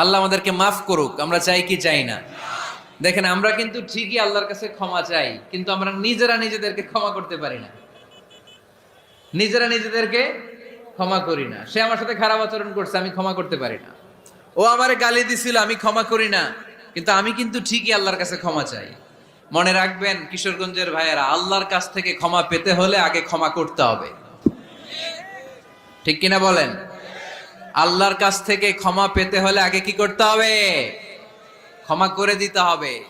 আল্লাহ আমাদেরকে মাফ করুক, আমরা চাই কি চাই না। দেখেন, আমরা কিন্তু ঠিকই আল্লাহর কাছে ক্ষমা চাই, কিন্তু আমরা নিজেরা নিজেদেরকে ক্ষমা করতে পারি না। নিজেরা নিজেদেরকে ক্ষমা করি না। সে আমার সাথে খারাপ আচরণ করছে, আমি ক্ষমা করতে পারি না। ও আমারে গালি দিছিল, আমি ক্ষমা করি না, কিন্তু আমি কিন্তু ঠিকই আল্লাহর কাছে ক্ষমা চাই। মনে রাখবেন, কিশোরগঞ্জের ভাইয়েরা, আল্লাহর কাছ থেকে ক্ষমা পেতে হলে আগে ক্ষমা করতে হবে। ঠিক কিনা বলেন? আল্লাহর কাছ থেকে ক্ষমা পেতে হলে আগে কি করতে হবে? ক্ষমা করে দিতে হবে।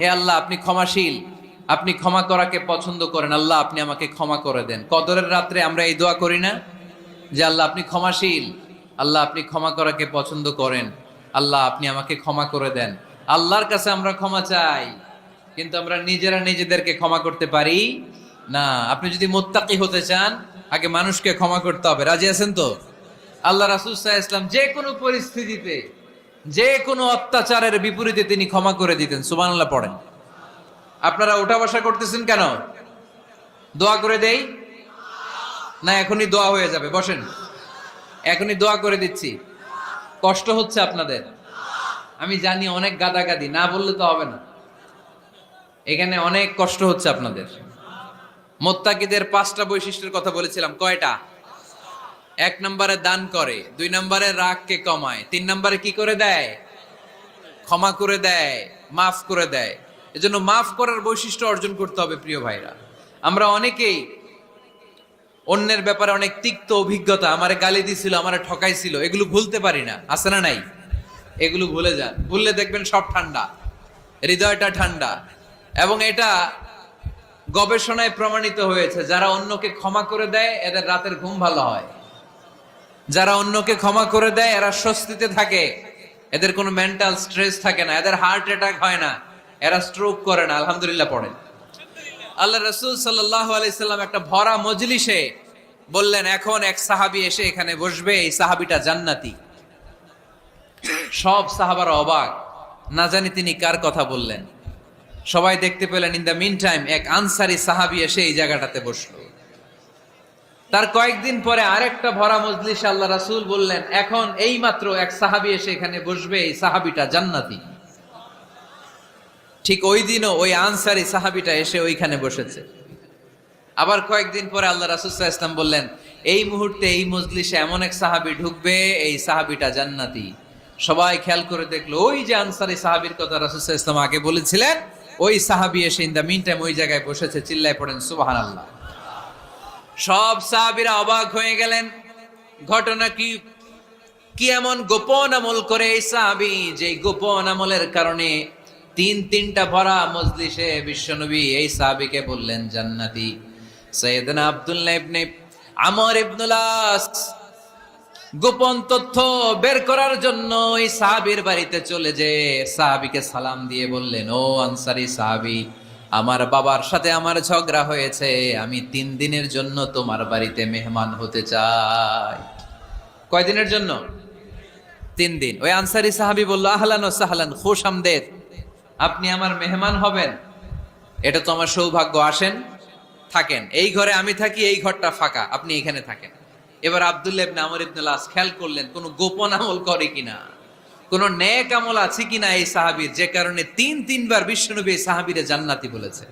হে আল্লাহ, আপনি ক্ষমাশীল। আপনি ক্ষমা করাকে পছন্দ করেন। আল্লাহ, আপনি আমাকে ক্ষমা করে দেন। রাত্রে আমরা এই দোয়া করি না? যে আল্লাহ, আপনি ক্ষমাশীল। আল্লাহ, আপনি ক্ষমা করাকে পছন্দ করেন। আল্লাহ, আপনি আমাকে ক্ষমা করে দেন। আল্লাহর কাছে আমরা ক্ষমা চাই। কিন্তু আমরা নিজেরা নিজেদেরকে ক্ষমা করতে পারি না। আপনি যদি মোত্তাকি হতে চান, আগে মানুষকে ক্ষমা করতে হবে। রাজি আছেন তো? আল্লাহ রাসুল সাহা ইসলাম যে কোনো পরিস্থিতিতে, যে কোনো অত্যাচারের বিপরীতে তিনি ক্ষমা করে দিতেন। সুবান আল্লাহ পড়েন। আপনারা ওঠা বসা করতেছেন কেন? দোয়া করে দেই? না, এখনই দোয়া হয়ে যাবে। বসেন। এখনই দোয়া করে দিচ্ছি। কষ্ট হচ্ছে আপনাদের। আমি জানি অনেক গাদাগাদি, না বললে তো হবে না। এখানে অনেক কষ্ট হচ্ছে আপনাদের। মোত্তাকিদের পাঁচটা বৈশিষ্ট্যের কথা বলেছিলাম, কয়টা? এক নম্বরে দান করে, দুই নম্বরে রাগকে কমায়, তিন নম্বরে কি করে দেয়? ক্ষমা করে দেয়, মাফ করে দেয়। এজন্য মাফ করার বৈশিষ্ট্য অর্জন করতে হবে প্রিয় ভাইরা। আমরা অনেকেই অন্যের ব্যাপারে অনেক তিক্ত অভিজ্ঞতা, আমারে গালি দিছিল, আমারে ঠকাইছিল, এগুলো ভুলতে পারি না। আছে না নাই? এগুলো ভুলে যান। ভুললে দেখবেন সব ঠান্ডা, হৃদয়টা ঠান্ডা। এবং এটা গবেষণায় প্রমাণিত হয়েছে, যারা অন্যকে ক্ষমা করে দেয়, এদের রাতের ঘুম ভালো হয়। যারা অন্যকে ক্ষমা করে দেয়, এরা স্বস্তিতে থাকে। এদের কোনো মেন্টাল স্ট্রেস থাকে না, এদের হার্ট অ্যাটাক হয় না, এরা স্ট্রোক করে না, আলহামদুলিল্লাহ পড়ে। আল্লাহ রসুল সাল্লাহ আলাইসাল্লাম একটা ভরা মজলিসে বললেন, এখন এক সাহাবি এসে এখানে বসবে, এই সাহাবিটা জান্নাতি। সব সাহাবার অবাক, না জানি তিনি কার কথা বললেন। সবাই দেখতে পেলেন ইন দ্য মিন টাইম এক আনসারি সাহাবি এসে এই জায়গাটাতে বসল। তার কয়েকদিন পরে আরেকটা ভরা মজলিস আল্লাহ রাসুল বললেন, এখন এই মাত্র এক সাহাবি এসে এখানে বসবে, এই সাহাবিটা জান্নাতি। ঠিক ওই দিনও ওই আনসারি সাহাবিটা এসে ওইখানে বসেছে। আবার কয়েকদিন পরে আল্লাহ রাসুল্লাহ ইসলাম বললেন, এই মুহূর্তে এই মজলিসে এমন এক সাহাবি ঢুকবে, এই সাহাবিটা জান্নাতি। সবাই খেয়াল করে দেখল, ওই যে আনসারি সাহাবির কথা রাসুল্লাহ ইসলাম আগে বলেছিলেন ওই সাহাবি এসে ইন দ্য মিন টাইম ওই জায়গায় বসেছে, চিল্লায় পড়েন সুবাহান আল্লাহ সব সাহাবিরা অবাক হয়ে গেলেন। ঘটনা কি? কি এমন গোপন আমল করে এই সাহাবি যে গোপন আমলের কারণে তিন তিনটা ভরা মজলিসে বিশ্বনবী এই সাহাবিকে বললেন, জান্নাতি। সৈয়দনা আব্দুল্লাহ ইবনে আমর ইবনুল আস গোপন তথ্য বের করার জন্য এই সাহাবির বাড়িতে চলে যে সাহাবিকে সালাম দিয়ে বললেন, ও আনসারি সাহাবি, আমার বাবার সাথে আমার ঝগড়া হয়েছে, আমি তিন দিনের জন্য তোমার বাড়িতে মেহমান হতে চাই। কয়দিনের জন্য? তিন দিন। ওই আনসারি সাহাবি বলল, আহলান ও সাহলান, খুশ আমদের আপনি আমার মেহমান হবেন। এটা তো আমার সৌভাগ্য, আসেন, থাকেন। এই ঘরে আমি থাকি, এই ঘরটা ফাঁকা, আপনি এখানে থাকেন। এবার আবদুল্লাহ ইবনে আমর ইবনে লাস খেয়াল করলেন, কোন গোপন আমল করে কিনা? কোন নেক আমল আছে কিনা এই সাহাবীর? যে কারণে তিন তিনবার বিশ্বনবী এই সাহাবীরে জান্নাতি বলেছে।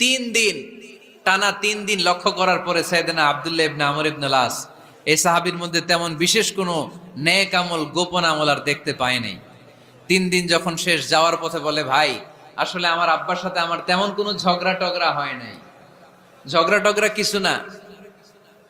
তিন দিন, টানা তিন দিন লক্ষ্য করার পরে সাইদানা আবদুল্লাহ ইবনে আমর ইবনে লাস এই সাহাবীর মধ্যে তেমন বিশেষ কোনো নেক আমল, গোপন আমল আর দেখতে পায় নাই। তিন দিন যখন শেষ, যাওয়ার পথে বলে, ভাই, আসলে আমার আব্বার সাথে আমার তেমন কোনো ঝগড়া টগড়া হয় নাই। ঝগড়া টগড়া কিছু না।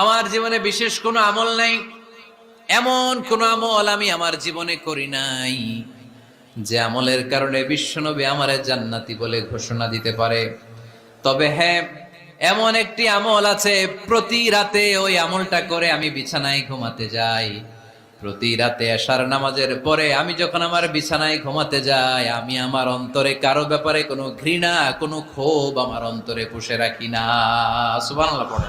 আমার জীবনে বিশেষ কোনো আমল নাই। এমন কোন আমল আমি আমার জীবনে করি নাই, যে আমলের কারণে বিশ্বনবী আমারে জান্নাতি বলে ঘোষণা দিতে পারে। তবে হ্যাঁ এমন একটি আমল আছে, প্রতি রাতে ওই আমলটা করে আমি বিছানায় ঘুমাতে যাই। প্রতি রাতে আশার নামাজের পরে আমি যখন আমার বিছানায় ঘুমাতে যাই, আমি আমার অন্তরে কারও ব্যাপারে কোনো ঘৃণা, কোনো ক্ষোভ আমার অন্তরে পুষে রাখি না। সুবহানাল্লাহ পড়ে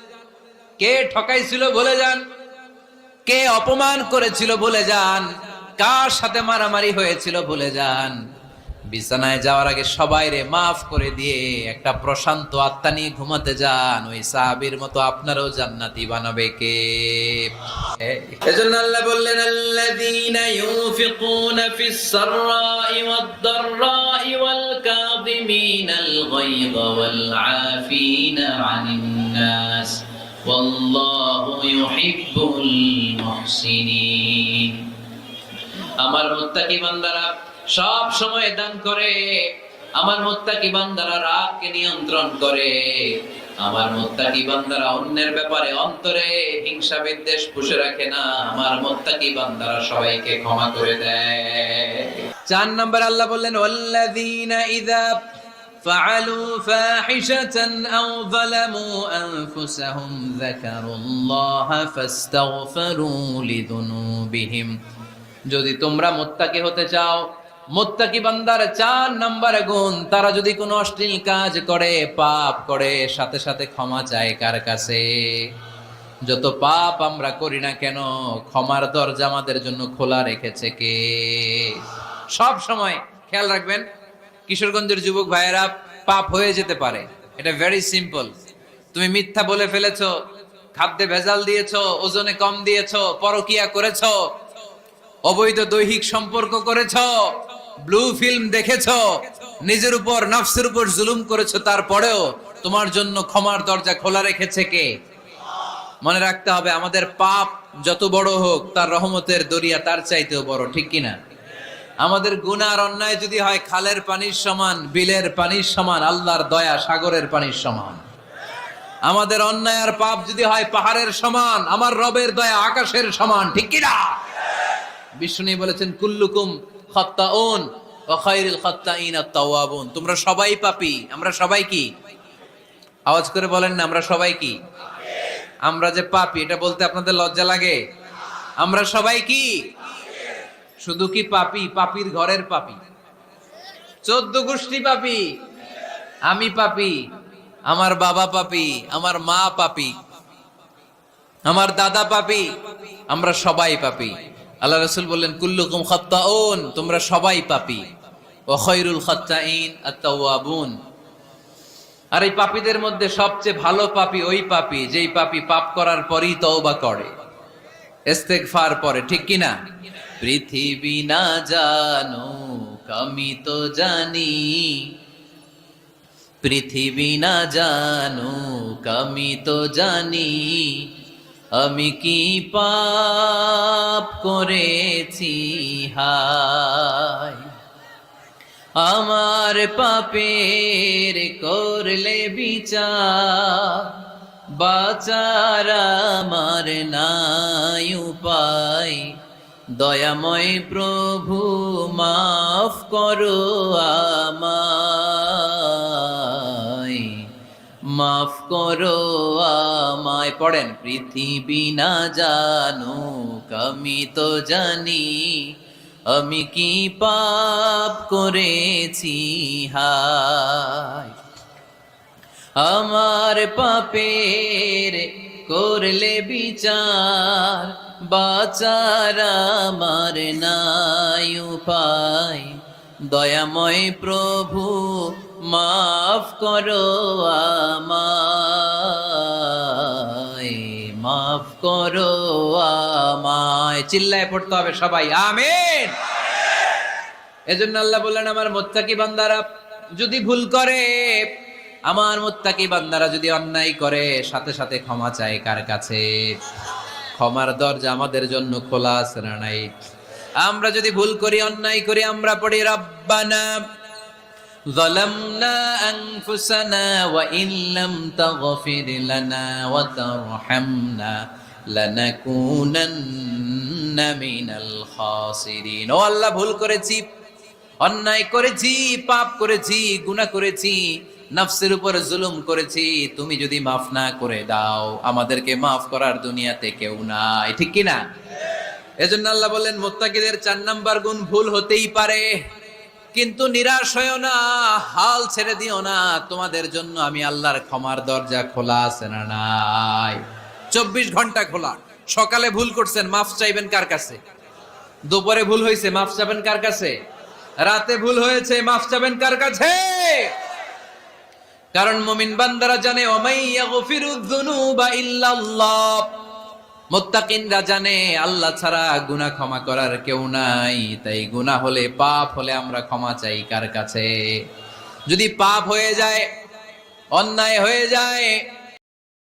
কে ঠকাইছিল বলে যান? কে অপমান করেছিল বলে যান? কার সাথে মারামারি হয়েছিল বলে যান? বিছানায় যাওয়ার আগে সবাই রে মাফ করে দিয়ে একটা প্রশান্ত আত্মা নিয়ে ঘুমাতে যান। ওই সাহাবীর মতো আপনারও জান্নাতি বানাবে কে? এজন্য আল্লাহ বললেন, আল্লাযীনা ইউনফিকুনা ফিস সাররাই ওয়াদ ওয়াল কাযিমিনাল গায়য ওয়াল আফিনা আনিন নাস। আমার মুত্তাকি বান্দারা, সব সময় দান করে। আমার মুত্তাকি বান্দারা রাগকে নিয়ন্ত্রণ করে। আমার মুত্তাকি বান্দারা অন্যের ব্যাপারে অন্তরে হিংসা বিদ্বেষ পুষে রাখে না। আমার মুত্তাকি বান্দারা সবাইকে ক্ষমা করে দেয়। চার নম্বর আল্লাহ বললেন, ওয়াল্লাযীনা ইযা فعلوا فاحشة أو ظلموا أنفسهم ذكروا الله فاستغفروا لذنوبهم যদি তোমরা মোত্তাকি হতে চাও মোত্তাকি বান্দার চার নাম্বার গুণ তারা যদি কোনো অশ্লীল কাজ করে পাপ করে সাথে সাথে ক্ষমা চায় কার কাছে যত পাপ আমরা করি না কেন ক্ষমার দরজা আমাদের জন্য খোলা রেখেছে কে সব সময় খেয়াল রাখবেন কিশোরগঞ্জের যুবক ভাইয়েরা পাপ হয়ে যেতে পারে। এটা ভেরি সিম্পল তুমি মিথ্যা বলে ফেলেছো, খাদ্যে ভেজাল দিয়েছ, ওজনে কম দিয়েছ, পরকিয়া করেছ, অবৈধ দৈহিক সম্পর্ক করেছ ব্লু ফিল্ম দেখেছ, নিজের উপর, নফসের উপর জুলুম করেছ, তারপরেও তোমার জন্য ক্ষমার দরজা খোলা রেখেছে কে? মনে রাখতে হবে, আমাদের পাপ যত বড় হোক, তার রহমতের দরিয়া তার চাইতেও বড়, ঠিক কিনা? আমাদের গুনার অন্যায় যদি হয়, খালের পানির সমান, বিলের পানির সমান, আল্লাহর দয়া সাগরের পানির সমান। আমাদের অন্যায় আর পাপ যদি হয়, পাহাড়ের সমান, আমার রবের দয়া আকাশের সমান, ঠিক কিনা বিষ্ণু বলেছেন, কুল্লুকুম খত্তাউন আত-তাওয়াবুন। তোমরা সবাই পাপী, আমরা সবাই কি? আওয়াজ করে বলেন না, আমরা সবাই কি? আমরা যে পাপী, এটা বলতে আপনাদের লজ্জা লাগে? আমরা সবাই কি? শুধু কি পাপী? পাপীর ঘরের পাপী। চোদ্দ গোষ্ঠী পাপী। আমি পাপি, আমার বাবা পাপী, আমার মা পাপি, আমার দাদা পাপী, আমরা সবাই পাপি। আল্লাহ রসুল বললেন, কুল্লুকুম খত্তাউন তোমরা সবাই পাপি। ও খৈরুল খত্তাইন আত্তাওয়াবুন আর এই পাপীদের মধ্যে সবচেয়ে ভালো পাপি ওই পাপি, যেই পাপি পাপ করার পরই তওবা করে, ইস্তেগফার পরে, ঠিক কি না পৃথিবী না জানো, আমি তো জানি। পৃথিবী না জানো, আমি তো জানি। আমি কি পাপ করেছি? হায়। আমার পাপের করলে বিচার, বাচার আমার নাই উপায়। দয়াময় প্রভু, মাফ করো আমায়। মাফ করো আমায়। পড়েন, পৃথিবী না জানুক, আমি তো জানি, আমি কি পাপ করেছি, হায়। আমার পাপের করলে বিচার বাচার আমার নাই উপায়। দয়াময় প্রভু, মাফ করো আমায়। মাফ করো আমায়। চিল্লায় পড়তে হবে সবাই, আমেন। এজন্য আল্লাহ বললেন, আমার মোত্তাকি বান্দারা যদি ভুল করে, আমার মোত্তাকি বান্দারা যদি অন্যায় করে, সাথে সাথে ক্ষমা চায় কার কাছে? ক্ষমার দরজা আমাদের জন্য খোলা আছে না নাই আমরা যদি ভুল করি অন্যায় করি আমরা পড়ি রব্বানা ظلمنا أنفسنا وإن لم تغفر لنا وترحمنا لنكونن من الخاسرين ও আল্লাহ ভুল করেছি অন্যায় করেছি পাপ করেছি গুনাহ করেছি নফসের উপর জুলুম করেছি, তুমি যদি মাফ না করে দাও, আমাদেরকে মাফ করার দুনিয়াতে কেউ নাই, ঠিক কি না এজন্য আল্লাহ বললেন, মোত্তাকিদের চার নাম্বার গুণ ভুল হতেই পারে, কিন্তু নিরাশ হয়েও না, হাল ছেড়ে দিও না, তোমাদের জন্য আমি আল্লাহর ক্ষমার দরজা খোলা আছে না নাই। চব্বিশ ঘণ্টা খোলা, সকালে ভুল করছেন, মাফ চাইবেন কার কাছে? দুপুরে ভুল হয়েছে মাফ চাবেন কার কাছে? রাতে ভুল হয়েছে, মাফ চাবেন কার কাছে? কারণ মুমিন বান্দারা জানে মোত্তাকিনরা জানে, আল্লাহ ছাড়া গুনা ক্ষমা করার কেউ নাই। তাই গুনা হলে পাপ হলে আমরা ক্ষমা চাই। কার কাছে? যদি পাপ হয়ে যায়, অন্যায় হয়ে যায়